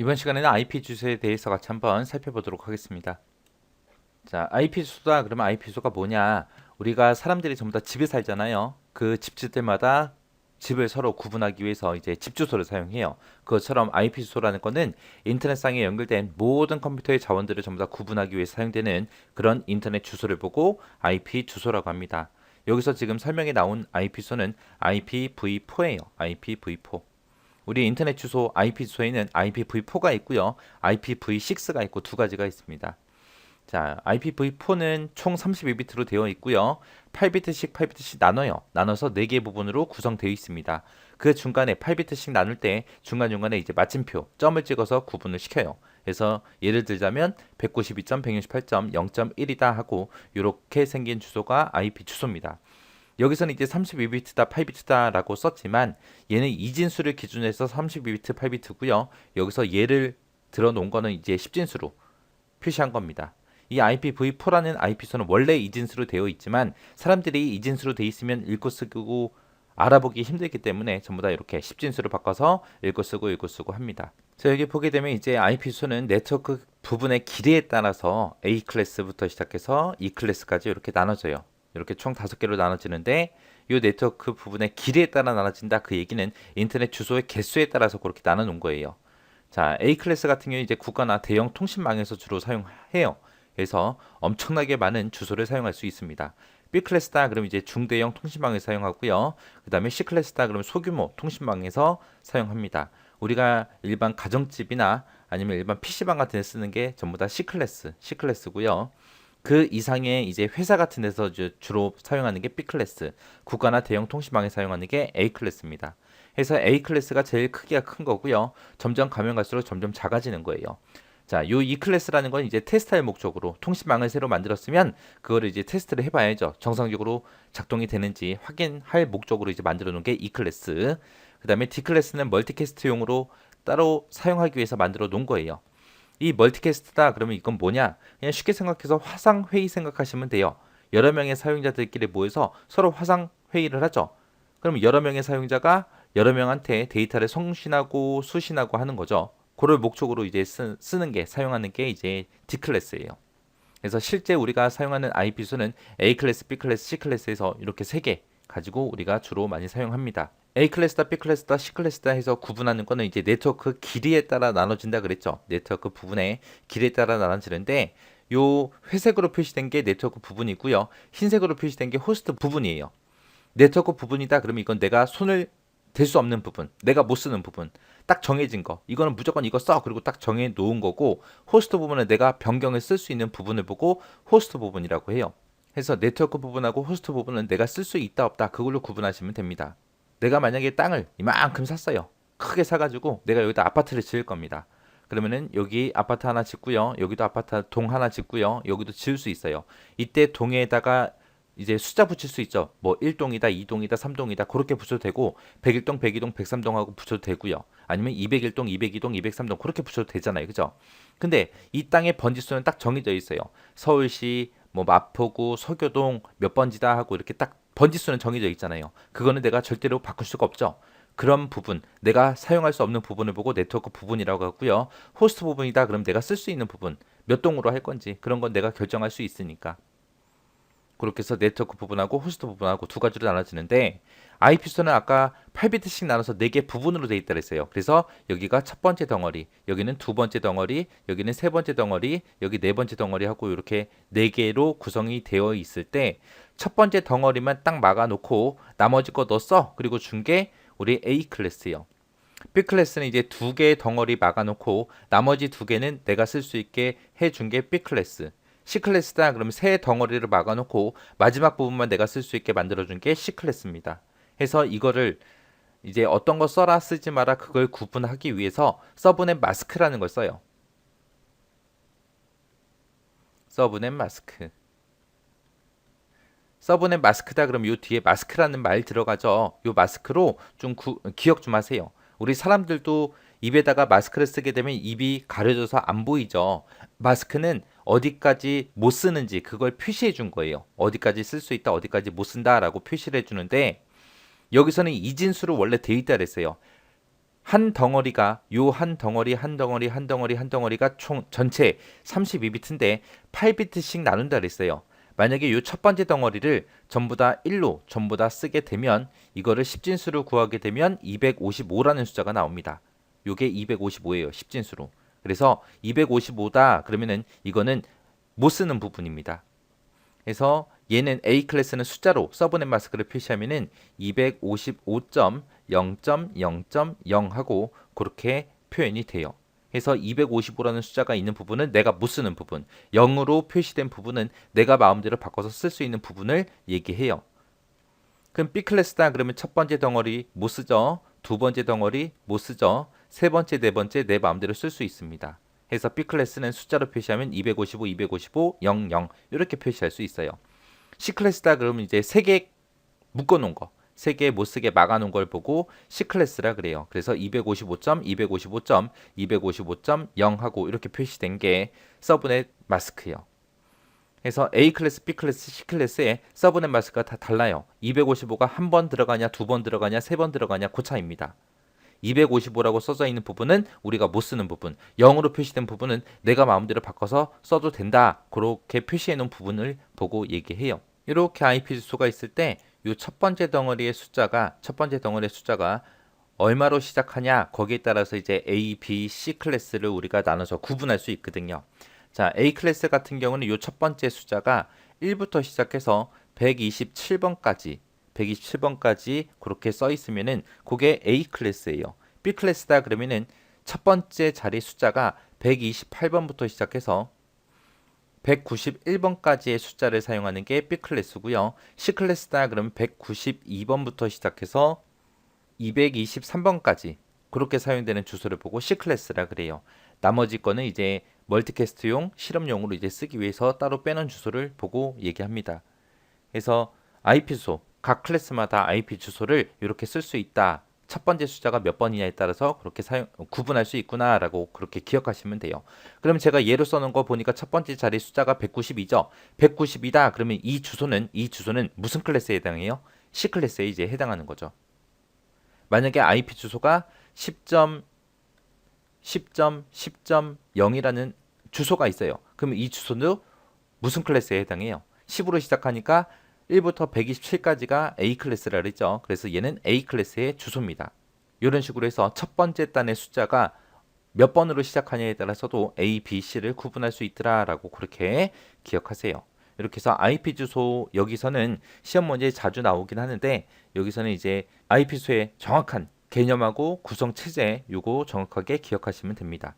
이번 시간에는 IP 주소에 대해서 같이 한번 살펴보도록 하겠습니다. 자, IP 주소다 그러면 IP 주소가 뭐냐? 우리가 사람들이 전부 다 집에 살잖아요. 그 집주들마다 집을 서로 구분하기 위해서 이제 집 주소를 사용해요. 그것처럼 IP 주소라는 거는 인터넷상에 연결된 모든 컴퓨터의 자원들을 전부 다 구분하기 위해 사용되는 그런 인터넷 주소를 보고 IP 주소라고 합니다. 여기서 지금 설명에 나온 IP 주소는 IPv4예요. IPv4. 우리 인터넷 주소 IP 주소에는 IPv4가 있고요. IPv6가 있고 두 가지가 있습니다. 자, IPv4는 총 32비트로 되어 있고요. 8비트씩 8비트씩 나눠요. 나눠서 4개 부분으로 구성되어 있습니다. 그 중간에 8비트씩 나눌 때 중간중간에 이제 마침표, 점을 찍어서 구분을 시켜요. 그래서 예를 들자면 192.168.0.1이다 하고 이렇게 생긴 주소가 IP 주소입니다. 여기서는 이제 32비트다, 8비트다라고 썼지만 얘는 이진수를 기준으로 해서 32비트, 8비트고요. 여기서 얘를 들어 놓은 거는 이제 10진수로 표시한 겁니다. 이 IPv4라는 IP소는 원래 이진수로 되어 있지만 사람들이 이진수로 되어 있으면 읽고 쓰고 알아보기 힘들기 때문에 전부 다 이렇게 10진수로 바꿔서 읽고 쓰고 읽고 쓰고 합니다. 자, 여기 보게 되면 이제 IP소는 네트워크 부분의 길이에 따라서 A 클래스부터 시작해서 E 클래스까지 이렇게 나눠져요. 이렇게 총 다섯 개로 나눠지는데 이 네트워크 부분의 길이에 따라 나눠진다. 그 얘기는 인터넷 주소의 개수에 따라서 그렇게 나눠 놓은 거예요. 자, A 클래스 같은 경우 이제 국가나 대형 통신망에서 주로 사용해요. 그래서 엄청나게 많은 주소를 사용할 수 있습니다. B 클래스다 그럼 이제 중대형 통신망에서 사용하고요. 그다음에 C 클래스다 그러면 소규모 통신망에서 사용합니다. 우리가 일반 가정집이나 아니면 일반 PC방 같은 데 쓰는 게 전부 다 C 클래스, C 클래스고요. 그 이상의 이제 회사 같은 데서 주로 사용하는 게 B 클래스, 국가나 대형 통신망에 사용하는 게 A 클래스입니다. 그래서 A 클래스가 제일 크기가 큰 거고요. 점점 가면 갈수록 점점 작아지는 거예요. 자, 요 E 클래스라는 건 이제 테스트할 목적으로 통신망을 새로 만들었으면 그거를 이제 테스트를 해봐야죠. 정상적으로 작동이 되는지 확인할 목적으로 이제 만들어 놓은 게 E 클래스. 그 다음에 D 클래스는 멀티캐스트용으로 따로 사용하기 위해서 만들어 놓은 거예요. 이 멀티캐스트다 그러면 이건 뭐냐? 그냥 쉽게 생각해서 화상 회의 생각하시면 돼요. 여러 명의 사용자들끼리 모여서 서로 화상 회의를 하죠. 그럼 여러 명의 사용자가 여러 명한테 데이터를送신하고 수신하고 하는 거죠. 그럴 목적으로 이제 쓰, 쓰는 게 사용하는 게 이제 D 클래스예요. 그래서 실제 우리가 사용하는 IP 수는 A 클래스, B 클래스, C 클래스에서 이렇게 세 개 가지고 우리가 주로 많이 사용합니다. A 클래스다, B 클래스다, C 클래스다 해서 구분하는 거는 이제 네트워크 길이에 따라 나눠진다 그랬죠. 네트워크 부분의 길이에 따라 나눠지는데 요 회색으로 표시된 게 네트워크 부분이고요. 흰색으로 표시된 게 호스트 부분이에요. 네트워크 부분이다 그러면 이건 내가 손을 댈 수 없는 부분, 내가 못 쓰는 부분, 딱 정해진 거. 이거는 무조건 이거 써. 그리고 딱 정해 놓은 거고 호스트 부분은 내가 변경을 쓸 수 있는 부분을 보고 호스트 부분이라고 해요. 그래서 네트워크 부분하고 호스트 부분은 내가 쓸 수 있다 없다 그걸로 구분하시면 됩니다. 내가 만약에 땅을 이만큼 샀어요. 크게 사가지고 내가 여기다 아파트를 지을 겁니다. 그러면은 여기 아파트 하나 짓고요. 여기도 아파트 동 하나 짓고요. 여기도 지을 수 있어요. 이때 동에다가 이제 숫자 붙일 수 있죠. 뭐 1동이다, 2동이다, 3동이다 그렇게 붙여도 되고 101동, 102동, 103동하고 붙여도 되고요. 아니면 201동, 202동, 203동 그렇게 붙여도 되잖아요. 그죠? 근데 이 땅의 번지수는 딱 정해져 있어요. 서울시 뭐 마포구, 서교동 몇 번지다 하고 이렇게 딱 번지수는 정해져 있잖아요. 그거는 내가 절대로 바꿀 수가 없죠. 그런 부분, 내가 사용할 수 없는 부분을 보고 네트워크 부분이라고 하고요. 호스트 부분이다 그럼 내가 쓸 수 있는 부분, 몇 동으로 할 건지 그런 건 내가 결정할 수 있으니까. 그렇게 해서 네트워크 부분하고 호스트 부분하고 두 가지로 나눠지는데 IP소는 아까 8비트씩 나눠서 4개 부분으로 돼 있다 그랬어요. 그래서 여기가 첫 번째 덩어리, 여기는 두 번째 덩어리, 여기는 세 번째 덩어리, 여기 네 번째 덩어리 하고 이렇게 네 개로 구성이 되어 있을 때 첫 번째 덩어리만 딱 막아 놓고 나머지 거너 써. 그리고 준 게 우리 A 클래스예요. B 클래스는 이제 두 개의 덩어리 막아 놓고 나머지 두 개는 내가 쓸 수 있게 해 준 게 B 클래스. C 클래스다 그러면 세 덩어리를 막아 놓고 마지막 부분만 내가 쓸 수 있게 만들어 준 게 C 클래스입니다. 해서 이거를 이제 어떤 거 써라 쓰지 마라 그걸 구분하기 위해서 서브넷 마스크라는 걸 써요. 서브넷 마스크. 서브넷 마스크다 그럼 요 뒤에 마스크라는 말 들어가죠. 요 마스크로 좀 구, 기억 좀 하세요. 우리 사람들도 입에다가 마스크를 쓰게 되면 입이 가려져서 안 보이죠. 마스크는 어디까지 못 쓰는지 그걸 표시해 준 거예요. 어디까지 쓸 수 있다, 어디까지 못 쓴다라고 표시를 해 주는데 여기서는 이진수로 원래 되어 있다 그랬어요. 한 덩어리가 요 한 덩어리 한 덩어리 한 덩어리 한 덩어리가 총 전체 32비트인데 8비트씩 나눈다 그랬어요. 만약에 요 첫 번째 덩어리를 전부 다 1로 전부 다 쓰게 되면 이거를 10진수로 구하게 되면 255라는 숫자가 나옵니다. 요게 255예요. 10진수로. 그래서 255다 그러면은 이거는 못 쓰는 부분입니다. 그래서 얘는 A 클래스는 숫자로 서브넷 마스크를 표시하면은 255.0.0.0 하고 그렇게 표현이 돼요. 그래서 255라는 숫자가 있는 부분은 내가 못 쓰는 부분, 0으로 표시된 부분은 내가 마음대로 바꿔서 쓸 수 있는 부분을 얘기해요. 그럼 B 클래스다 그러면 첫 번째 덩어리 못 쓰죠. 두 번째 덩어리 못 쓰죠. 세 번째, 네 번째 내 마음대로 쓸 수 있습니다. 해서 B 클래스는 숫자로 표시하면 255, 255, 00 이렇게 표시할 수 있어요. C 클래스다 그러면 이제 세 개 묶어 놓은 거, 세 개 못 쓰게 막아 놓은 걸 보고 C 클래스라 그래요. 그래서 255점, 255점, 255.0 하고 이렇게 표시된 게 서브넷 마스크예요. 그래서 A 클래스, B 클래스, C 클래스의 서브넷 마스크가 다 달라요. 255가 한 번 들어가냐, 두 번 들어가냐, 세 번 들어가냐 그 차이입니다. 255라고 써져 있는 부분은 우리가 못 쓰는 부분, 0으로 표시된 부분은 내가 마음대로 바꿔서 써도 된다. 그렇게 표시해 놓은 부분을 보고 얘기해요. 이렇게 IP 주소가 있을 때 이 첫 번째 덩어리의 숫자가 첫 번째 덩어리의 숫자가 얼마로 시작하냐 거기에 따라서 이제 A, B, C 클래스를 우리가 나눠서 구분할 수 있거든요. 자, A 클래스 같은 경우는 이 첫 번째 숫자가 1부터 시작해서 127번까지 127번까지 그렇게 써 있으면은 그게 A 클래스예요. B 클래스다 그러면은 첫 번째 자리 숫자가 128번부터 시작해서 191번까지의 숫자를 사용하는 게 B 클래스고요. C 클래스다 그러면 192번부터 시작해서 223번까지 그렇게 사용되는 주소를 보고 C 클래스라 그래요. 나머지 거는 이제 멀티캐스트용 실험용으로 이제 쓰기 위해서 따로 빼놓은 주소를 보고 얘기합니다. 그래서 IP 주소 각 클래스마다 IP 주소를 이렇게 쓸 수 있다. 첫 번째 숫자가 몇 번이냐에 따라서 그렇게 사용 구분할 수 있구나라고 그렇게 기억하시면 돼요. 그럼 제가 예로 써놓은 거 보니까 첫 번째 자리 숫자가 192죠. 192다. 그러면 이 주소는 이 주소는 무슨 클래스에 해당해요? C 클래스에 이제 해당하는 거죠. 만약에 IP 주소가 10점 10.10.0이라는 주소가 있어요. 그럼 이 주소도 무슨 클래스에 해당해요? 10으로 시작하니까 1부터 127까지가 A 클래스라 그랬죠. 그래서 얘는 A 클래스의 주소입니다. 이런 식으로 해서 첫 번째 단의 숫자가 몇 번으로 시작하냐에 따라서도 A, B, C를 구분할 수 있더라라고 그렇게 기억하세요. 이렇게 해서 IP 주소 여기서는 시험 문제에 자주 나오긴 하는데 여기서는 이제 IP 주소의 정확한 개념하고 구성 체제 요거 정확하게 기억하시면 됩니다.